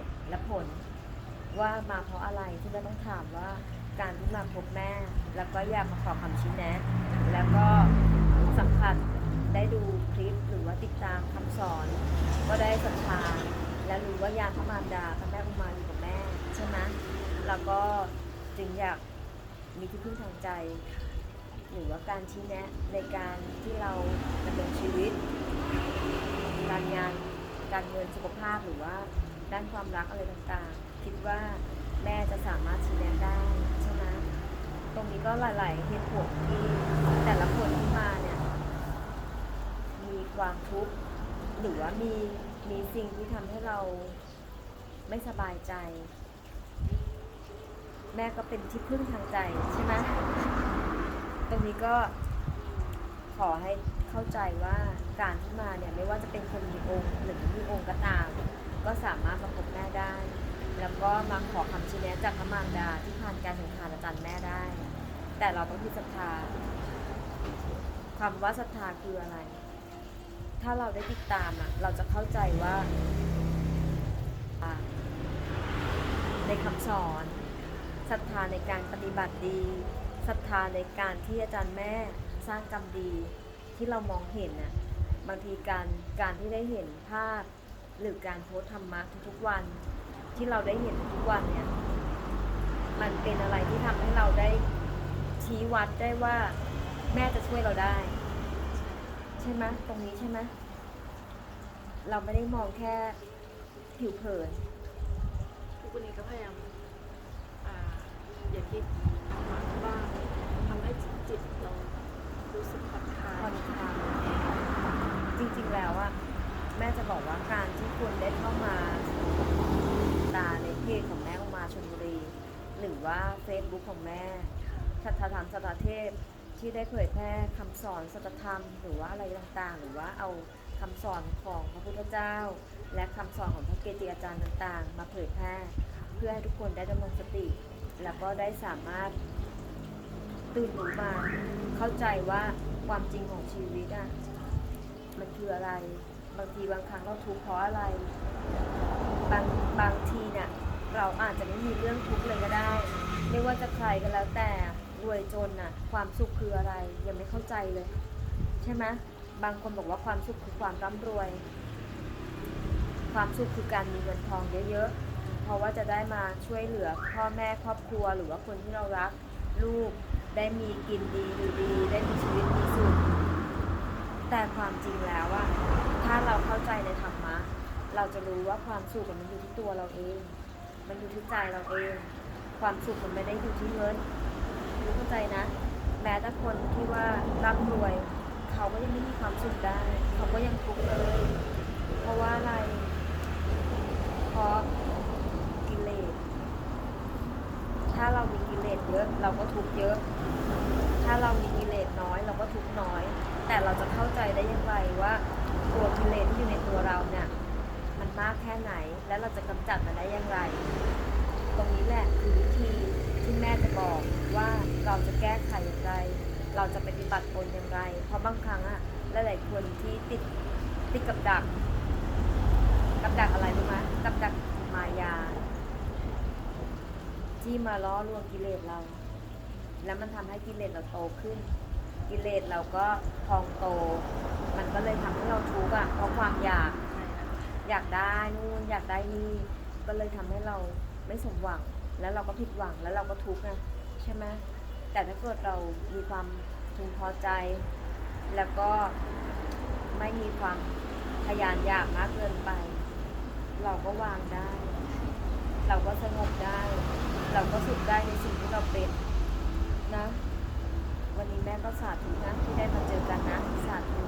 ตุและผล ว่ามาเพราะอะไรที่แม่ต้องถามว่าการที่มาพบแม่ แล้วก็อยากมาขอคำชี้แนะ แล้วก็สัมผัสได้ดูคลิปหรือว่าติดตามคำสอน ก็ได้ศรัทธาและรู้ว่ายาพระมารดาพระแม่อุมาอยู่กับแม่ใช่ไหมแล้วก็จึงอยากมีที่พึ่งทางใจ หรือว่าการชี้แนะในการที่เราดำเนินชีวิต การงานการเงินสุขภาพหรือว่า ด้านความรักอะไรต่างๆ คิดว่าแม่จะสามารถชี้แนะได้ใช่ไหมตรงนี้ก็หลายๆเหตุผลที่แต่ละคนที่มาเนี่ย มีความทุกข์หรือว่ามีมีสิ่งที่ทำให้เราไม่สบายใจ แม่ก็เป็นที่พึ่งทางใจใช่ไหมตรงนี้ก็ขอให้เข้าใจว่าการที่มาเนี่ยไม่ว่าจะเป็นคนมีองค์หรือไม่มีองค์ก็ตาม ก็สามารถมาพบแม่ได้ แล้วก็มาขอคำชี้แนะจากพระมารดาที่ผ่านการสังขารอาจารย์แม่ได้ แต่เราต้องมีศรัทธาคำว่าศรัทธาคืออะไร ถ้าเราได้ติดตามอะ เราจะเข้าใจว่าในคำสอนศรัทธาในการปฏิบัติดีศรัทธาในการที่อาจารย์แม่สร้างกรรมดีที่เรามองเห็นน่ะบางทีการการที่ได้เห็นภาพ หรือการโพสต์ธรรมะทุกๆวัน ที่เราได้เห็นทุกวันเนี่ย มันเป็นอะไรที่ทำให้เราได้ชี้วัดได้ว่าแม่จะช่วยเราได้ ใช่ไหมตรงนี้ใช่ไหมเราไม่ได้มองแค่ผิวเผินทุกวันนี้ก็พยายามอ่าอย่าคิดธรรมะบ้างทำให้จิตเรารู้สึกผ่อนคลาผ่อยนคลายจริงๆแล้วอะ แม่จะบอกว่าการที่คุณได้เข้ามาตาในเพจของแม่อุมาชนบุรี หรือว่า Facebook ของแม่สัทธรรมสตาเทพที่ได้เผยแพร่คำสอนสัจธรรม หรือว่าอะไรต่างๆ หรือว่าเอาคำสอนของพระพุทธเจ้า และคำสอนของพระเกจิอาจารย์ต่างๆ มาเผยแพร่ เพื่อให้ทุกคนได้ดำรงสติ แล้วก็ได้สามารถตื่นรู้มาเข้าใจว่าความจริงของชีวิตอะมันคืออะไร บางทีบางครั้งเราทุกข์เพราะอะไร บางบางทีเนี่ยเราอาจจะไม่มีเรื่องทุกข์เลยก็ได้ ไม่ว่าจะใครก็แล้วแต่รวยจนน่ะ ความสุขคืออะไรยังไม่เข้าใจเลย ใช่ไหมบางคนบอกว่าความสุขคือความร่ำรวย ความสุขคือการมีเงินทองเยอะๆเพราะว่าจะได้มาช่วยเหลือพ่อแม่ครอบครัวหรือว่าคนที่เรารักลูกได้มีกินดีอยู่ดี ได้มีชีวิตมีสุขแต่ความจริงแล้วว่า ถ้าเราเข้าใจในธรรมะ เราจะรู้ว่าความสุขมันอยู่ที่ตัวเราเอง มันอยู่ที่ใจเราเอง ความสุขมันไม่ได้อยู่ที่เงินรู้เข้าใจนะ แม้แต่คนที่ว่าร่ำรวย เขาก็ยังไม่มีความสุขได้ เขาก็ยังทุกข์เลย เพราะว่าอะไร เพราะกิเลส ถ้าเรามีกิเลสเยอะเราก็ทุกข์เยอะ ถ้าเรามีกิเลสน้อย เราก็ทุกข์น้อย แต่เราจะเข้าใจได้อย่างไรว่า ตัวกิเลสที่อยู่ในตัวเราเนี่ยมันมากแค่ไหนและเราจะกำจัดมันได้อย่างไร ตรงนี้แหละคือวิธีที่แม่จะบอกว่าเราจะแก้ไขอย่างไร เราจะปฏิบัติตนอย่างไร เพราะบางครั้งอะหลายๆคนที่ติดติดกับดัก กับดักอะไรรู้ไหมกับดักมายา ที่มาล้อลวงกิเลสเรา แล้วมันทำให้กิเลสเราโตขึ้น กิเลสเราก็พองโต มันก็เลยทำให้เราทุกข์อะเพราะความอยากอยากได้นู่นอยากได้นี่ก็เลยทำให้เราไม่สมหวัง แล้วเราก็ผิดหวังแล้วเราก็ทุกข์ไงใช่ไหมแต่ถ้าเกิดเรามีความพึงพอใจ แล้วก็ไม่มีความทยานอยากมากเกินไป เราก็วางได้ เราก็สงบได้ เราก็สุขได้ในสิ่งที่เราเป็นนะ แม่ก็สาธุนะที่ได้มาเจอกันนะสาธุ